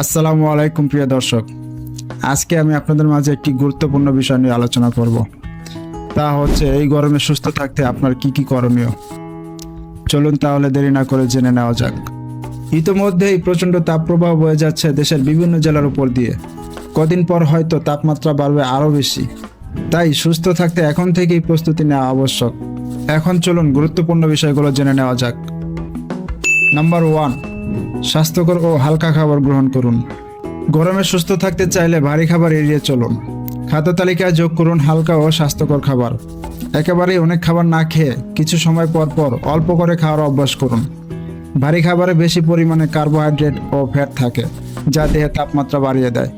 আসসালামু আলাইকুম প্রিয় দর্শক। আজকে আমি আপনাদের মাঝে একটি গুরুত্বপূর্ণ বিষয় নিয়ে আলোচনা করব। তা হচ্ছে, এই গরমে সুস্থ থাকতে আপনার কি কি করণীয়? চলুন তাহলে দেরি না করে জেনে নেওয়া যাক। ইতোমধ্যেই প্রচণ্ড তাপপ্রবাহ বয়ে যাচ্ছে দেশের বিভিন্ন জেলার উপর দিয়ে। কদিন পর হয়তো তাপমাত্রা বাড়বে আরও বেশি। তাই সুস্থ থাকতে এখন থেকেই প্রস্তুতি নেওয়া আবশ্যক। এখন চলুন গুরুত্বপূর্ণ বিষয়গুলো জেনে নেওয়া যাক। নাম্বার ওয়ান স্বাস্থ্যকর ও হালকা খাবার গ্রহণ করুন। গরমে সুস্থ থাকতে চাইলে ভারী খাবার এড়িয়ে চলুন। খাদ্য তালিকায় যোগ করুন হালকা ও স্বাস্থ্যকর খাবার। একেবারেই অনেক খাবার না খেয়ে কিছু সময় পর পর অল্প করে খাওয়ার অভ্যাস করুন। ভারী খাবারে বেশি পরিমাণে কার্বোহাইড্রেট ও ফ্যাট থাকে, যা দেহের তাপমাত্রা বাড়িয়ে দেয়।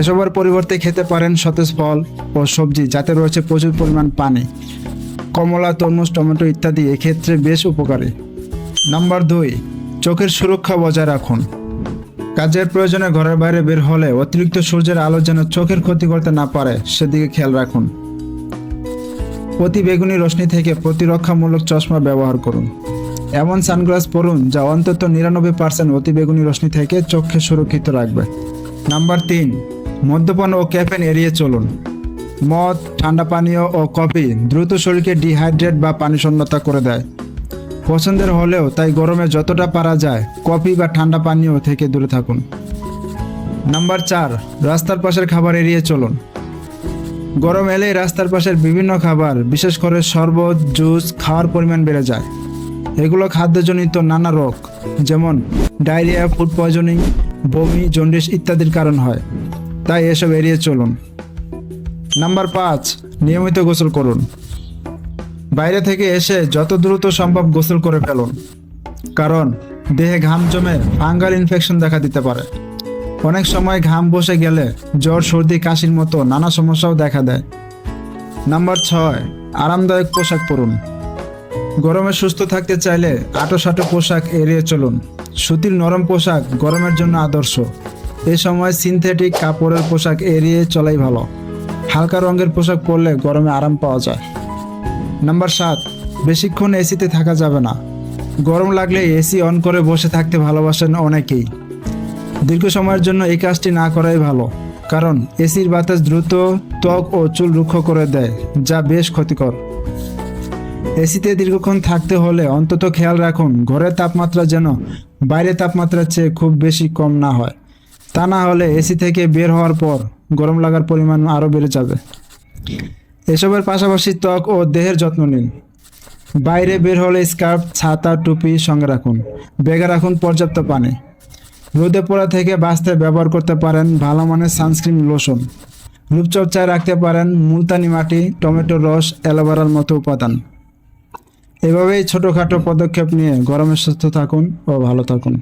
এসবের পরিবর্তে খেতে পারেন সতেজ ফল ও সবজি, যাতে রয়েছে প্রচুর পরিমাণ পানি, কমলা, তরমুজ, টমেটো ইত্যাদি এক্ষেত্রে বেশ উপকারী। নাম্বার দুই চোখের সুরক্ষা বজায় রাখুন। কাজের প্রয়োজনে ঘরের বাইরে বের হলে অতিরিক্ত সূর্যের আলো যেন চোখের ক্ষতি করতে না পারে, সেদিকে খেয়াল রাখুন। অতি বেগুনি রশ্মি থেকে প্রতিরক্ষামূলক চশমা ব্যবহার করুন। এমন সানগ্লাস পরুন যা অন্তত নিরানব্বই পার্সেন্ট অতি বেগুনি রশ্মি থেকে চোখকে সুরক্ষিত রাখবে। নাম্বার তিন, মদ্যপান ও ক্যাফেন এড়িয়ে চলুন। মদ, ঠান্ডা পানীয় ও কফি দ্রুত শরীরকে ডিহাইড্রেট বা পানিশূন্যতা করে দেয়। পছন্দের হলেও তাই গরমে যতটা পারা যায় কফি বা ঠান্ডা পানীয় থেকে দূরে থাকুন। নাম্বার চার, রাস্তার পাশের খাবার এড়িয়ে চলুন। গরম এলেই রাস্তার পাশের বিভিন্ন খাবার, বিশেষ করে শরবত, জুস, খাওয়ার পরিমাণ বেড়ে যায়। এগুলো খাদ্যজনিত নানা রোগ, যেমন ডায়রিয়া, ফুড পয়জনিং, বমি, জন্ডিস ইত্যাদির কারণ হয়। তাই এসব এড়িয়ে চলুন। নাম্বার পাঁচ, নিয়মিত গোসল করুন। বাইরে থেকে এসে যত দ্রুত সম্ভব গোসল করে ফেলুন কারণ, দেহে ঘাম জমে ফাঙ্গাল ইনফেকশন দেখা দিতে পারে। অনেক সময় ঘাম বসে গেলে জ্বর, সর্দি, কাশির মতো নানা সমস্যাও দেখা দেয়। নাম্বার ছয়, আরামদায়ক পোশাক পরুন। গরমে সুস্থ থাকতে চাইলে আটো সাটো পোশাক এড়িয়ে চলুন। সুতির নরম পোশাক গরমের জন্য আদর্শ। এ সময় সিনথেটিক কাপড়ের পোশাক এড়িয়ে চলাই ভালো। হালকা রঙের পোশাক পরলে গরমে আরাম পাওয়া যায়। নাম্বার সাত, বেশিক্ষণ এসিতে থাকা যাবে না। গরম লাগলে এসি অন করে বসে থাকতে ভালোবাসেন অনেকেই। দীর্ঘ সময়ের জন্য এই কাজটি না করাই ভালো, কারণ এসির বাতাস দ্রুত ত্বক ও চুল রুক্ষ করে দেয়, যা বেশ ক্ষতিকর। এসিতে দীর্ঘক্ষণ থাকতে হলে অন্তত খেয়াল রাখুন, ঘরের তাপমাত্রা যেন বাইরের তাপমাত্রার চেয়ে খুব বেশি কম না হয়। তা না হলে এসি থেকে বের হওয়ার পর গরম লাগার পরিমাণ আরও বেড়ে যাবে। এসবের পাশাপাশি ত্বক ও দেহের যত্ন নিন। বাইরে বের হলে স্কার্ফ, ছাতা, টুপি সঙ্গে রাখুন। ব্যাগে রাখুন পর্যাপ্ত পানি। রোদে পোড়া থেকে বাঁচতে ব্যবহার করতে পারেন ভালো মানের সানস্ক্রিন লোশন। রূপচর্চায় রাখতে পারেন মুলতানি মাটি টমেটোর রস, অ্যালোভেরার মতো উপাদান। এভাবেই ছোটোখাটো পদক্ষেপ নিয়ে গরমে সুস্থ থাকুন ও ভালো থাকুন।